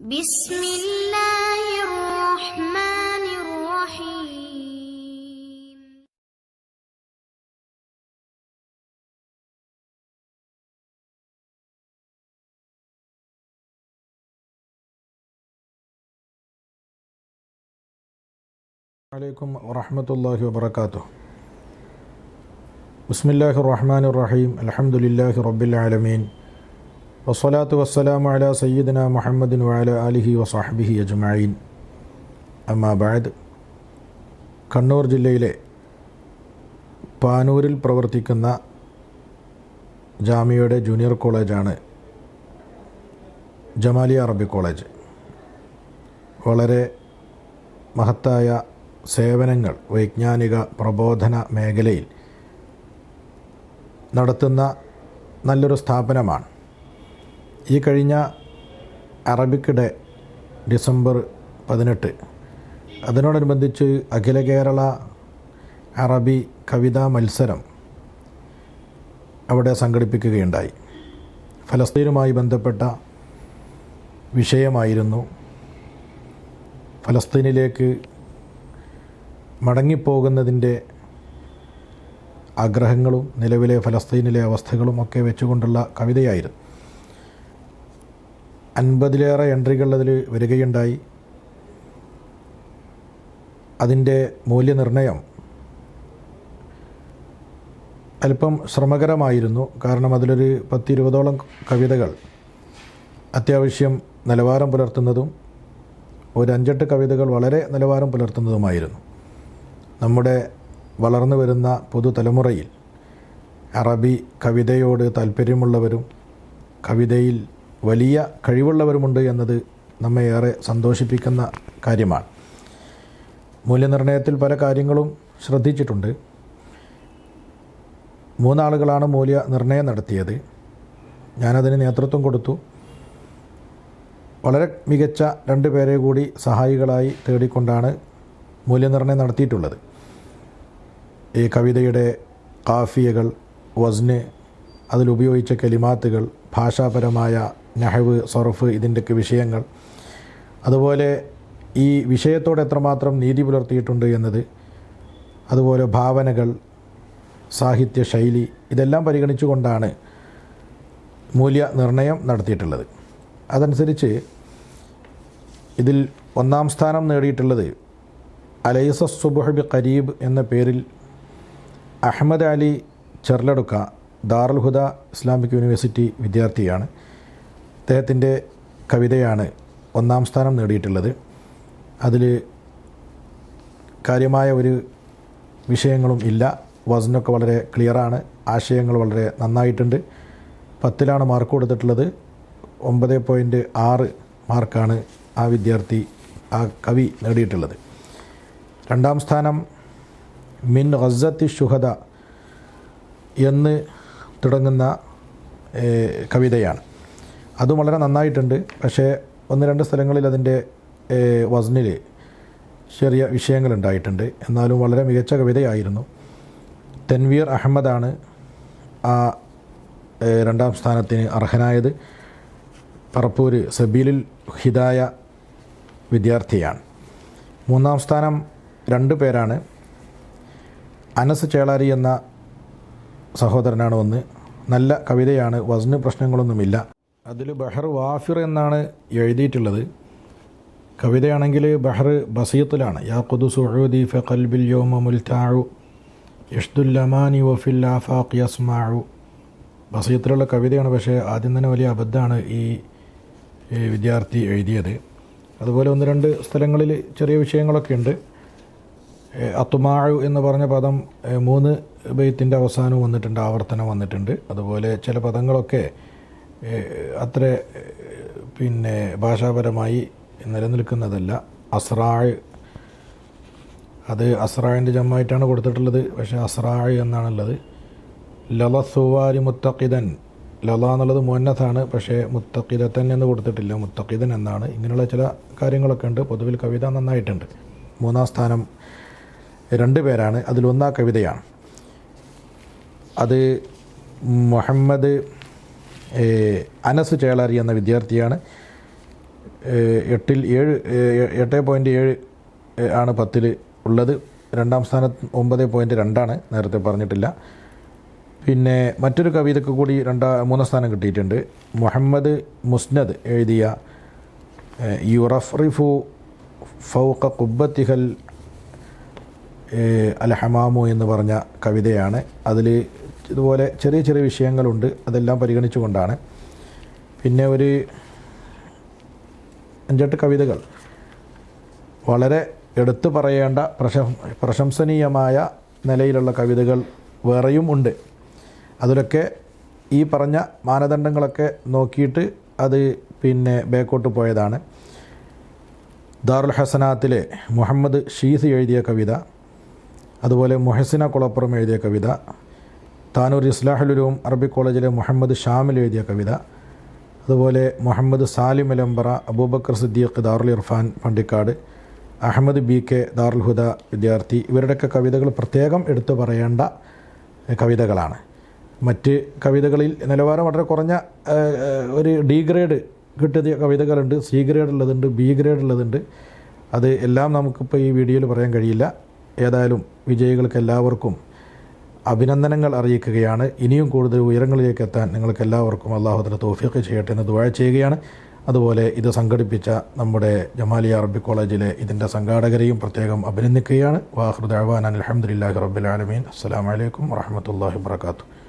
بسم الله الرحمن الرحيم. عليكم ورحمة الله وبركاته. بسم الله الرحمن الرحيم. الحمد لله رب العالمين. വസ്സലാത്തു വസ്സലാം അല സയ്യിദന മുഹമ്മദിൻ വാല അലിഹി വസാഹബിഹി അജ്മായിൻ അമ്മാബാദ് കണ്ണൂർ ജില്ലയിലെ പാനൂരിൽ പ്രവർത്തിക്കുന്ന ജാമിയയുടെ ജൂനിയർ കോളേജാണ് ജമാലിയ അറബി കോളേജ്. വളരെ മഹത്തായ സേവനങ്ങൾ വൈജ്ഞാനിക പ്രബോധന മേഖലയിൽ നടത്തുന്ന നല്ലൊരു സ്ഥാപനമാണ്. ഈ കഴിഞ്ഞ അറബിക് ഡേ ഡിസംബർ പതിനെട്ട്. അതിനോടനുബന്ധിച്ച് അഖില കേരള അറബി കവിതാ മത്സരം അവിടെ സംഘടിപ്പിക്കുകയുണ്ടായി. ഫലസ്തീനുമായി ബന്ധപ്പെട്ട വിഷയമായിരുന്നു. ഫലസ്തീനിലേക്ക് മടങ്ങിപ്പോകുന്നതിന്റെ ആഗ്രഹങ്ങളും നിലവിലെ ഫലസ്തീനിലെ അവസ്ഥകളും ഒക്കെ വെച്ചുകൊണ്ടുള്ള കവിതയായിരുന്നു. അൻപതിലേറെ എൻട്രികൾ അതിൽ വരികയുണ്ടായി. അതിന്റെ മൂല്യനിർണയം അല്പം ശ്രമകരമായിരുന്നു. കാരണം അതിലൊരു പത്തിരുപതോളം കവിതകൾ. അത്യാവശ്യം നിലവാരം പുലർത്തുന്നതും ഒരു അഞ്ചെട്ട് കവിതകൾ വളരെ നിലവാരം പുലർത്തുന്നതുമായിരുന്നു. നമ്മുടെ വളർന്നു വരുന്ന പുതുതലമുറയിൽ അറബി കവിതയോട് താല്പര്യമുള്ളവരും കവിതയിൽ വലിയ കഴിവുള്ളവരുമുണ്ട് എന്നത് നമ്മെ ഏറെ സന്തോഷിപ്പിക്കുന്ന കാര്യമാണ്. മൂല്യനിർണയത്തിൽ പല കാര്യങ്ങളും ശ്രദ്ധിച്ചിട്ടുണ്ട്. മൂന്നാളുകളാണ് മൂല്യ മൂല്യനിർണയം നടത്തിയത്. ഞാനതിന് നേതൃത്വം കൊടുത്തു. വളരെ മികച്ച രണ്ട് പേരെ കൂടി സഹായികളായി തേടിക്കൊണ്ടാണ് മൂല്യനിർണയം നടത്തിയിട്ടുള്ളത്. ഈ കവിതയുടെ കാഫിയകൾ വസ്ന് അതിലുപയോഗിച്ച കെലിമാത്തുകൾ ഭാഷാപരമായ നഹവ് സൊറഫ് ഇതിന്റെയൊക്കെ വിഷയങ്ങൾ. അതുപോലെ ഈ വിഷയത്തോട് എത്രമാത്രം നീതി പുലർത്തിയിട്ടുണ്ട് എന്നത് അതുപോലെ ഭാവനകൾ സാഹിത്യ ശൈലി ഇതെല്ലാം പരിഗണിച്ചുകൊണ്ടാണ് മൂല്യനിർണയം നടത്തിയിട്ടുള്ളത്. അതനുസരിച്ച് ഇതിൽ ഒന്നാം സ്ഥാനം നേടിയിട്ടുള്ളത് അലൈസ സുബുഹബ് കരീബ് എന്ന പേരിൽ അഹമ്മദ് അലി ചെർലടുക്ക ദാറുൽ ഹുദ ഇസ്ലാമിക് യൂണിവേഴ്സിറ്റി വിദ്യാർത്ഥിയാണ്. അദ്ദേഹത്തിന്റെ കവിതയാണ് ഒന്നാം സ്ഥാനം നേടിയിട്ടുള്ളത്. അതിൽ കാര്യമായ ഒരു വിഷയങ്ങളും ഇല്ല. വസനൊക്കെ വളരെ ക്ലിയറാണ് ആശയങ്ങൾ വളരെ നന്നായിട്ടുണ്ട്. പത്തിലാണ് മാർക്ക് കൊടുത്തിട്ടുള്ളത്. ഒമ്പത് പോയിന്റ് ആറ് മാർക്കാണ് ആ വിദ്യാർത്ഥി ആ കവി നേടിയിട്ടുള്ളത്. രണ്ടാം സ്ഥാനം മിൻ ഗസത്തി ഷുഹദ എന്ന് തുടങ്ങുന്ന കവിതയാണ്. അതും വളരെ നന്നായിട്ടുണ്ട്. പക്ഷേ ഒന്ന് രണ്ട് സ്ഥലങ്ങളിൽ അതിന്റെ വസ്നിൽ ചെറിയ വിഷയങ്ങളുണ്ടായിട്ടുണ്ട്. എന്നാലും വളരെ മികച്ച കവിതയായിരുന്നു. തെൻവീർ അഹമ്മദാണ് ആ രണ്ടാം സ്ഥാനത്തിന് അർഹനായത്. പറപ്പൂർ സബീലുൽ ഹിദായ വിദ്യാർത്ഥിയാണ്. മൂന്നാം സ്ഥാനം രണ്ട് പേരാണ്. അനസ് ചേളാരി എന്ന സഹോദരനാണ് ഒന്ന്. നല്ല കവിതയാണ്. വസ്ന് പ്രശ്നങ്ങളൊന്നുമില്ല. അതിൽ ബഹർ വാഫിർ എന്നാണ് എഴുതിയിട്ടുള്ളത്. കവിതയാണെങ്കിൽ ബഹർ ബസീത്തിലാണ്. യാ ഖുദു സുഊദി ഫ ഖൽബിൽ യൗമ മുൽതാഉ യഷ്ദുല്ലമാനി വഫിൽ ആഫാഖ് യസ്മാഴു ബസീത്തിലുള്ള കവിതയാണ് പക്ഷേ ആദ്യം തന്നെ വലിയ അബദ്ധമാണ് ഈ വിദ്യാർത്ഥി എഴുതിയത്. അതുപോലെ ഒന്ന് രണ്ട് സ്ഥലങ്ങളിൽ ചെറിയ വിഷയങ്ങളൊക്കെ ഉണ്ട്. അത്തുമാഴു എന്ന് പറഞ്ഞ പദം മൂന്ന് ബെയ്ത്തിന്റെ അവസാനം വന്നിട്ടുണ്ട് ആവർത്തനം വന്നിട്ടുണ്ട്. അതുപോലെ ചില പദങ്ങളൊക്കെ അത്ര പിന്നെ ഭാഷാപരമായി നിലനിൽക്കുന്നതല്ല. അസ്രാഴ് അത് അസ്രാഴിന്റെ ജമ്മായിട്ടാണ് കൊടുത്തിട്ടുള്ളത്. പക്ഷേ അസ്രാഴ് എന്നാണുള്ളത്. ലല സുവാരി മുത്തഖിദൻ. ലല എന്നുള്ളത് മുന്നത്താണ്. പക്ഷേ മുത്തഖിദത്തൻ എന്ന് കൊടുത്തിട്ടില്ല. മുത്തഖിദൻ എന്നാണ്. ഇങ്ങനെയുള്ള ചില കാര്യങ്ങളൊക്കെ ഉണ്ട്. പൊതുവിൽ കവിത നന്നായിട്ടുണ്ട്. മൂന്നാം സ്ഥാനം രണ്ട് പേരാണ്. അതിലൊന്നാ കവിതയാണ്. അത് മുഹമ്മദ് അനസ് ചേളാരി എന്ന വിദ്യാർത്ഥിയാണ്. എട്ടിൽ ഏഴ് എട്ട് പോയിന്റ് ഏഴ് ആണ് പത്തിൽ ഉള്ളത്. രണ്ടാം സ്ഥാനത്ത് ഒമ്പത് പോയിന്റ് രണ്ടാണ് നേരത്തെ പറഞ്ഞിട്ടില്ല. പിന്നെ മറ്റൊരു കവിതയ്ക്ക് കൂടി രണ്ടാ മൂന്നാം സ്ഥാനം കിട്ടിയിട്ടുണ്ട്. മുഹമ്മദ് മുസ്നദ് എഴുതിയ യുറഫ്രിഫു ഫൗഖ കുബ്ബത്തിഹൽ ഏഹ്, അൽ ഹമാമു എന്ന് പറഞ്ഞ കവിതയാണ്. അതിൽ ഇതുപോലെ ചെറിയ ചെറിയ വിഷയങ്ങളുണ്ട്. അതെല്ലാം പരിഗണിച്ചുകൊണ്ടാണ്. പിന്നെ ഒരു അഞ്ചെട്ട് കവിതകൾ. വളരെ എടുത്തു പറയേണ്ട പ്രശ പ്രശംസനീയമായ നിലയിലുള്ള കവിതകൾ വേറെയും ഉണ്ട്. അതിലൊക്കെ ഈ പറഞ്ഞ മാനദണ്ഡങ്ങളൊക്കെ നോക്കിയിട്ട് അത് പിന്നെ ബേക്കോട്ട് പോയതാണ്. ദാറുൽ ഹസനാത്തിലെ മുഹമ്മദ് ഷീസ് എഴുതിയ കവിത. അതുപോലെ മുഹസിന കുളപ്പുറം എഴുതിയ കവിത. താനൂർ ഇസ്ലാഹുലുലും അറബി കോളേജിലെ മുഹമ്മദ് ഷാമിൽ എഴുതിയ കവിത. അതുപോലെ മുഹമ്മദ് സാലിം അലംബറ അബൂബക്കർ സിദ്ദീഖ് ദാറുൽ ഇർഫാൻ പണ്ടിക്കാട് അഹമ്മദ് ബി കെ ദാറുൽ ഹുദ വിദ്യാർത്ഥി. ഇവരുടെയൊക്കെ കവിതകൾ പ്രത്യേകം എടുത്തു പറയേണ്ട കവിതകളാണ്. മറ്റ് കവിതകളിൽ നിലവാരം വളരെ കുറഞ്ഞ ഒരു ഡി ഗ്രേഡ് കിട്ടിയ കവിതകളുണ്ട്. സി ഗ്രേഡ് ഉള്ളതുണ്ട് ബി ഗ്രേഡ് ഉള്ളതുണ്ട്. അത് എല്ലാം നമുക്കിപ്പോൾ ഈ വീഡിയോയിൽ പറയാൻ കഴിയില്ല. ഏതായാലും വിജയികൾക്ക് എല്ലാവർക്കും അഭിനന്ദനങ്ങൾ അറിയിക്കുകയാണ്. ഇനിയും കൂടുതൽ ഉയരങ്ങളിലേക്ക് എത്താൻ നിങ്ങൾക്ക് എല്ലാവർക്കും അള്ളാഹുദിന്റെ തോഫിയൊക്കെ ചെയ്യട്ടെ എന്ന് ദുവാഴ ചെയ്യുകയാണ്. അതുപോലെ ഇത് സംഘടിപ്പിച്ച നമ്മുടെ ജമാലിയ അറബി കോളേജിലെ ഇതിന്റെ സംഘാടകരെയും പ്രത്യേകം അഭിനന്ദിക്കുകയാണ്. വാഹൃദ് അഹ്വാൻ അലഹമുല്ലാഹി റബ്ബുലാലമീൻ അസ്സാം വലൈക്കും വാഹമത്തല്ലാഹി വാത്തു